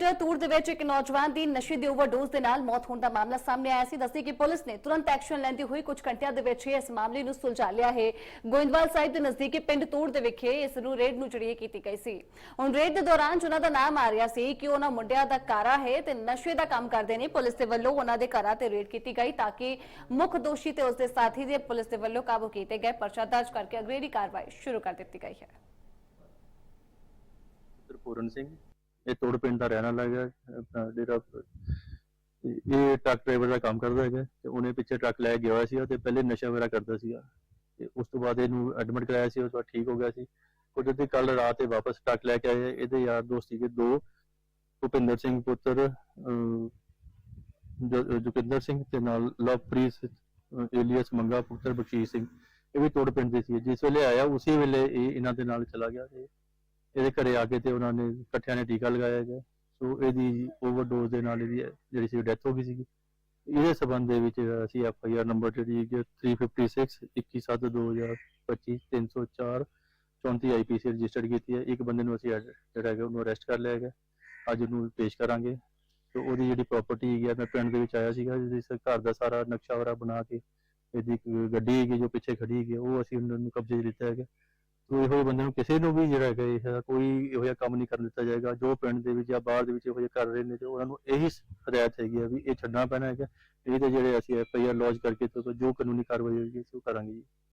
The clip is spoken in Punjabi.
ਤੂਰ ਦੇ ਵਿੱਚ ਇੱਕ ਨੌਜਵਾਨ ਦੀ ਨਸ਼ੇ ਦੀ ਓਵਰਡੋਜ਼ ਦੇ ਨਾਲ ਮੌਤ ਹੋਣ ਦਾ ਮਾਮਲਾ ਸਾਹਮਣੇ ਆਇਆ ਸੀ। ਦੱਸੀ ਕਿ ਪੁਲਿਸ ਨੇ ਤੁਰੰਤ ਐਕਸ਼ਨ ਲੈਂਦੀ ਹੋਈ ਕੁਝ ਘੰਟਿਆਂ ਦੇ ਵਿੱਚ ਹੀ ਇਸ ਮਾਮਲੇ ਨੂੰ ਸੁਲਝਾ ਲਿਆ ਹੈ। ਗੋਇੰਦਵਾਲ ਸਾਹਿਬ ਦੇ ਨਜ਼ਦੀਕੀ ਪਿੰਡ ਤੂਰ ਦੇ ਵਿਖੇ ਇਸ ਨੂੰ ਰੇਡ ਨੂੰ ਜਿਹੜੀ ਕੀਤੀ ਗਈ ਸੀ। ਹੁਣ ਰੇਡ ਦੇ ਦੌਰਾਨ ਜਿਨ੍ਹਾਂ ਦਾ ਨਾਮ ਆ ਰਿਹਾ ਸੀ ਕਿ ਉਹਨਾਂ ਮੁੰਡਿਆਂ ਦਾ ਕਾਰਾ ਹੈ ਤੇ ਨਸ਼ੇ ਦਾ ਕੰਮ ਕਰਦੇ ਨੇ ਪੁਲਿਸ ਦੇ ਵੱਲੋਂ ਉਹਨਾਂ ਦੇ ਘਰਾਂ ਤੇ ਰੇਡ ਕੀਤੀ ਗਈ ਤਾਂ ਕਿ ਮੁੱਖ ਦੋਸ਼ੀ ਤੇ ਉਸਦੇ ਸਾਥੀ ਦੇ ਪੁਲਿਸ ਦੇ ਵੱਲੋਂ ਕਾਬੂ ਕੀਤੇ ਗਏ ਪਰਚਾ ਦਰਜ ਕਰਕੇ ਅਗਲੇਰੀ ਕਾਰਵਾਈ ਸ਼ੁਰੂ ਕਰ ਦਿੱਤੀ ਗਈ ਹੈ। ਪੂਰਨ ਸਿੰਘ। ਇਹ ਤੋੜ ਪਿੰਡ ਦਾ ਰਹਿਣ ਵਾਲਾ ਹੈਗਾ ਡੇਰਾ ਤੇ ਇਹ ਟਰੱਕ ਡਰਾਈਵਰ ਦਾ ਕੰਮ ਕਰਦਾ ਹੈਗਾ ਤੇ ਉਹਨੇ ਪਿੱਛੇ ਟਰੱਕ ਲੈ ਕੇ ਗਿਆ ਹੋਇਆ ਸੀ ਤੇ ਪਹਿਲੇ ਨਸ਼ਾ ਵਗੈਰਾ ਕਰਦਾ ਸੀਗਾ। ਤੇ ਉਸ ਤੋਂ ਬਾਅਦ ਇਹਨੂੰ ਐਡਮਿਟ ਕਰਾਇਆ ਸੀ ਉਸ ਤੋਂ ਠੀਕ ਹੋ ਗਿਆ ਸੀ। ਕੁਦਰਤੀ ਕੱਲ ਰਾਤ ਇਹ ਵਾਪਸ ਟਰੱਕ ਲੈ ਕੇ ਆਏ ਇਹਦੇ ਯਾਰ ਦੋਸਤ ਸੀਗੇ ਦੋ ਭੁਪਿੰਦਰ ਸਿੰਘ ਪੁੱਤਰ ਅਹ, ਜੋਗਿੰਦਰ ਸਿੰਘ ਤੇ ਨਾਲ ਲਵਪ੍ਰੀਤ ਏਲੀਅਸ ਮੰਗਾ ਪੁੱਤਰ ਬਖਸ਼ੀਸ਼ ਸਿੰਘ। ਇਹ ਵੀ ਤੋੜ ਪਿੰਡ ਦੇ ਸੀ ਜਿਸ ਵੇਲੇ ਆਇਆ ਉਸੇ ਵੇਲੇ ਇਹ ਇਹਨਾਂ ਦੇ ਨਾਲ ਚਲਾ ਗਿਆ ਤੇ ਇਹਦੇ ਘਰੇ ਆ ਕੇ ਤੇ ਉਹਨਾਂ ਨੇ ਇਕੱਠਿਆਂ ਨੇ ਟੀਕਾ ਲਗਾਇਆ ਗਿਆ। ਸੋ ਇਹਦੀ ਓਵਰਡੋਜ਼ ਦੇ ਨਾਲ ਇਹਦੀ ਜਿਹੜੀ ਸੀ ਡੈਥ ਹੋ ਗਈ ਸੀਗੀ। ਇਹਦੇ ਸਬੰਧ ਦੇ ਵਿੱਚ ਅਸੀਂ ਐਫ ਆਈ ਆਰ ਨੰਬਰ ਜਿਹੜੀ 356 21 2025 304 34 ਆਈਪੀਸੀ ਰਜਿਸਟਰਡ ਕੀਤੀ ਹੈ। ਇੱਕ ਬੰਦੇ ਨੂੰ ਅਸੀਂ ਜਿਹੜਾ ਹੈਗਾ ਉਹਨੂੰ ਅਰੈਸਟ ਕਰ ਲਿਆ ਹੈਗਾ ਅੱਜ ਉਹਨੂੰ ਪੇਸ਼ ਕਰਾਂਗੇ। ਤੇ ਉਹਦੀ ਜਿਹੜੀ ਪ੍ਰਾਪਰਟੀ ਹੈਗੀ ਆ, ਮੈਂ ਪਿੰਡ ਦੇ ਵਿੱਚ ਆਇਆ ਸੀਗਾ ਜਿਸ ਘਰ ਦਾ ਸਾਰਾ ਨਕਸ਼ਾ ਵਰਾ ਬਣਾ ਕੇ ਇਹਦੀ ਗੱਡੀ ਹੈਗੀ ਜੋ ਪਿੱਛੇ ਖੜੀ ਹੈਗੀ ਉਹ ਅਸੀਂ ਉਹਨਾਂ ਨੂੰ ਕਬਜ਼ੇ 'ਚ ਲਿੱਤਾ ਹੈਗਾ। ਸੋ ਇਹੋ ਜਿਹੇ ਬੰਦੇ ਨੂੰ ਕਿਸੇ ਨੂੰ ਵੀ ਜਿਹੜਾ ਹੈਗਾ ਇਹ ਜਿਹਾ ਕੋਈ ਇਹੋ ਜਿਹਾ ਕੰਮ ਨਹੀਂ ਕਰਨ ਦਿੱਤਾ ਜਾਏਗਾ, ਜੋ ਪਿੰਡ ਦੇ ਵਿੱਚ ਜਾਂ ਬਾਹਰ ਦੇ ਵਿੱਚ ਇਹੋ ਜਿਹੇ ਕਰ ਰਹੇ ਨੇ ਤੇ ਉਹਨਾਂ ਨੂੰ ਇਹੀ ਹਦਾਇਤ ਹੈਗੀ ਆ ਵੀ ਇਹ ਛੱਡਣਾ ਪੈਣਾ ਹੈਗਾ ਇਹਦੇ ਜਿਹੜੇ ਅਸੀਂ ਐਫ ਆਈ ਆਰ ਲੌਜ ਕਰਕੇ ਤੇ ਜੋ ਕਾਨੂੰਨੀ ਕਾਰਵਾਈ ਹੋਏਗੀ ਸੋ ਕਰਾਂਗੇ ਜੀ।